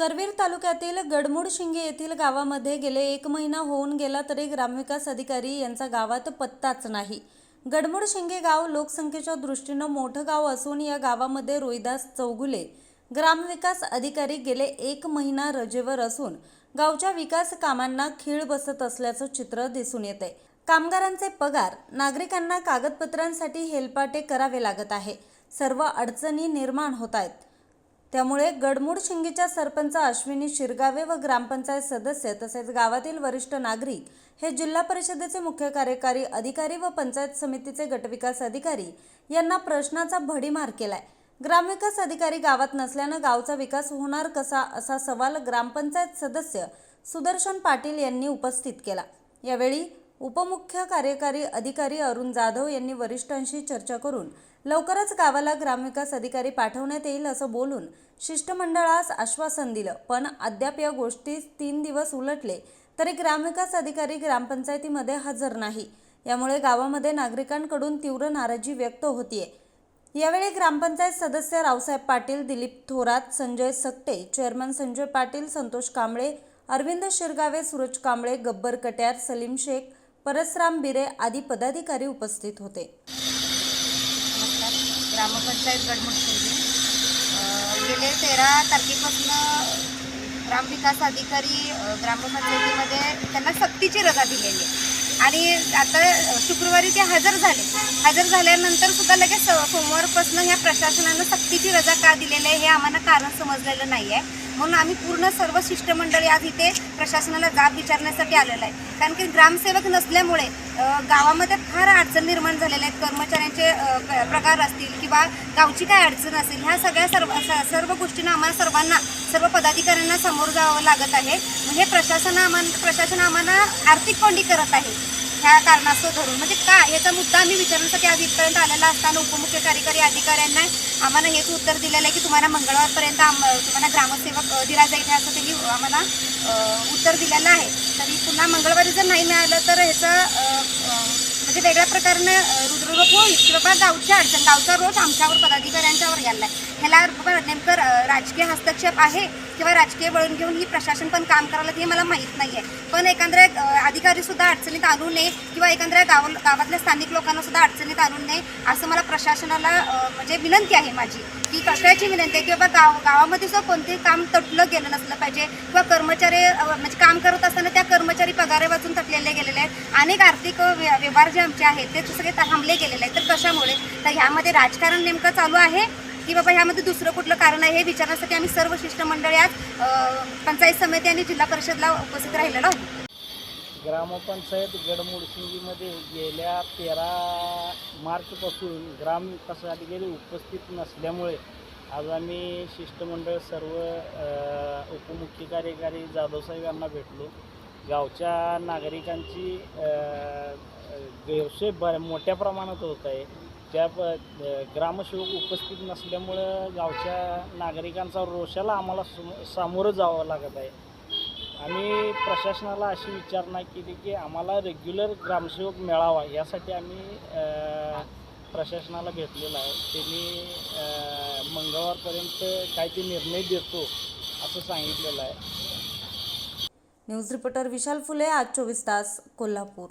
करवीर तालुक्यातील गडमुडशिंगे येथील गावामध्ये गेले एक महिना होऊन गेला तरी ग्रामविकास अधिकारी यांचा गावात पत्ताच नाही. गडमुडशिंगे गाव लोकसंख्येच्या दृष्टीनं मोठं गाव असून या गावामध्ये रोहिदास चौगुले ग्रामविकास अधिकारी गेले एक महिना रजेवर असून गावच्या विकास कामांना खीळ बसत असल्याचं चित्र दिसून येते. कामगारांचे पगार नागरिकांना कागदपत्रांसाठी हेलपाटे करावे लागत आहे. सर्व अडचणी निर्माण होत आहेत. त्यामुळे गडमूड शिंगीच्या सरपंच अश्विनी शिरगावे व ग्रामपंचायत सदस्य तसेच गावातील वरिष्ठ नागरिक हे जिल्हा परिषदेचे मुख्य कार्यकारी अधिकारी व पंचायत समितीचे गटविकास अधिकारी यांना प्रश्नाचा भडीमार केलाय. ग्रामविकास अधिकारी गावात नसल्यानं गावचा विकास होणार कसा असा सवाल ग्रामपंचायत सदस्य सुदर्शन पाटील यांनी उपस्थित केला. यावेळी उपमुख्य कार्यकारी अधिकारी अरुण जाधव यांनी वरिष्ठांशी चर्चा करून लवकरच गावाला ग्रामविकास अधिकारी पाठवण्यात येईल असं बोलून शिष्टमंडळास आश्वासन दिलं. पण अद्याप या गोष्टीस तीन दिवस उलटले तरी ग्रामविकास अधिकारी ग्रामपंचायतीमध्ये हजर नाही. यामुळे गावामध्ये नागरिकांकडून तीव्र नाराजी व्यक्त होतीये. यावेळी ग्रामपंचायत सदस्य रावसाहेब पाटील दिलीप थोरात संजय सकटे चेअरमन संजय पाटील संतोष कांबळे अरविंद शिरगावे सूरज कांबळे गब्बर कट्यार सलीम शेख परसराम बिरे आदी पदाधिकारी उपस्थित होते. ग्रामपंचायत गेले तेरा तारखेपासून ग्रामविकास अधिकारी ग्रामपंचायतीमध्ये त्यांना सक्तीची रजा दिलेली आहे. आणि आता शुक्रवारी ते हजर झाले. हजर झाल्यानंतर सुद्धा लगेच स- सोमवारपासून ह्या प्रशासनानं सक्तीची रजा का दिलेली आहे हे आम्हाला कारण समजलेलं नाही आहे. म्हणून आम्ही पूर्ण सर्व शिष्टमंडळ आज इथे प्रशासनाला जाब विचारण्यासाठी आलेलं आहे. कारण की ग्रामसेवक नसल्यामुळे गावामध्ये फार अडचण निर्माण झालेल्या आहेत. कर्मचाऱ्यांचे प- प्रकार असतील किंवा गावची काय अडचण असेल ह्या सगळ्या सर्व सर्व गोष्टींना आम्हाला सर्वांना सर्व पदाधिकाऱ्यांना समोर जावं लागत आहे. हे प्रशासन आम्हाला प्रशासन आम्हाला आर्थिक कोंडी करत आहे. ह्या कारणास्तव धरून. म्हणजे का याचा मुद्दा आम्ही विचारण्यासाठी आज इथपर्यंत आलेला असताना उपमुख्य कार्यकारी अधिकाऱ्यांना आम्हाला हेच उत्तर दिलेलं आहे की तुम्हाला मंगळवारपर्यंत आम तुम्हाला ग्रामसेवक दिला जाईल असं त्यांनी आम्हाला उत्तर दिलेलं आहे. तरी पुन्हा मंगळवारी जर नाही मिळालं तर ह्याचं म्हणजे वेगळ्या प्रकारनं रुद्ररोग होईल की बाबा गावची अडचण गावचा रोज आमच्यावर पदाधिकाऱ्यांच्यावर यायला आहे ह्याला नेमकं राजकीय हस्तक्षेप आहे किंवा राजकीय वळून घेऊन ही प्रशासन पण काम करायला हे मला माहीत नाही आहे पण एकंदर अधिकारीसुद्धा अडचणीत आणू नये किंवा एकंदर गाव गावातल्या स्थानिक लोकांनासुद्धा अडचणीत आणू नये असं मला प्रशासनाला म्हणजे विनंती आहे माझी. की कशाची विनंती आहे? की बाबा गाव गावामध्ये सुद्धा कोणतेही काम तटलं गेलं नसलं पाहिजे किंवा कर्मचारी म्हणजे काम करत असताना त्या कर्मचारी पगारे वाचून तटलेले गेलेले आहेत. अनेक आर्थिक व्यवहार जे आमचे आहेत ते सगळे थांबले गेलेले आहेत. तर कशामुळे? तर ह्यामध्ये राजकारण नेमकं चालू आहे? की बाबा ह्यामध्ये दुसरं कुठलं कारण आहे हे विचारण्यासाठी आम्ही सर्व शिष्टमंडळी आज पंचायत समिती आणि जिल्हा परिषदला उपस्थित राहिलेलो आहोत. ग्रामपंचायत गडमुडशिंगीमध्ये गेल्या तेरा मार्चपासून ग्रामविकास अधिकारी उपस्थित नसल्यामुळे आज आम्ही शिष्टमंडळ सर्व उपमुख्य कार्यकारी जाधवसाहेब यांना भेटलो. गावच्या नागरिकांची अ, अ, गैरसोय ब मोठ्या प्रमाणात होत आहे. त्या प ग्रामसेवक उपस्थित नसल्यामुळं गावच्या नागरिकांचा रोषाला आम्हाला सम सामोरं जावं लागत आहे. आम्ही प्रशासनाला अशी विचारणा केली की आम्हाला रेग्युलर ग्रामसेवक मिळावा यासाठी आम्ही प्रशासनाला भेटलेलं आहे. त्यांनी मंगळवारपर्यंत काय ते निर्णय देतो असं सांगितलेलं आहे. न्यूज रिपोर्टर विशाल फुले आज चोवीस तास कोल्हापूर.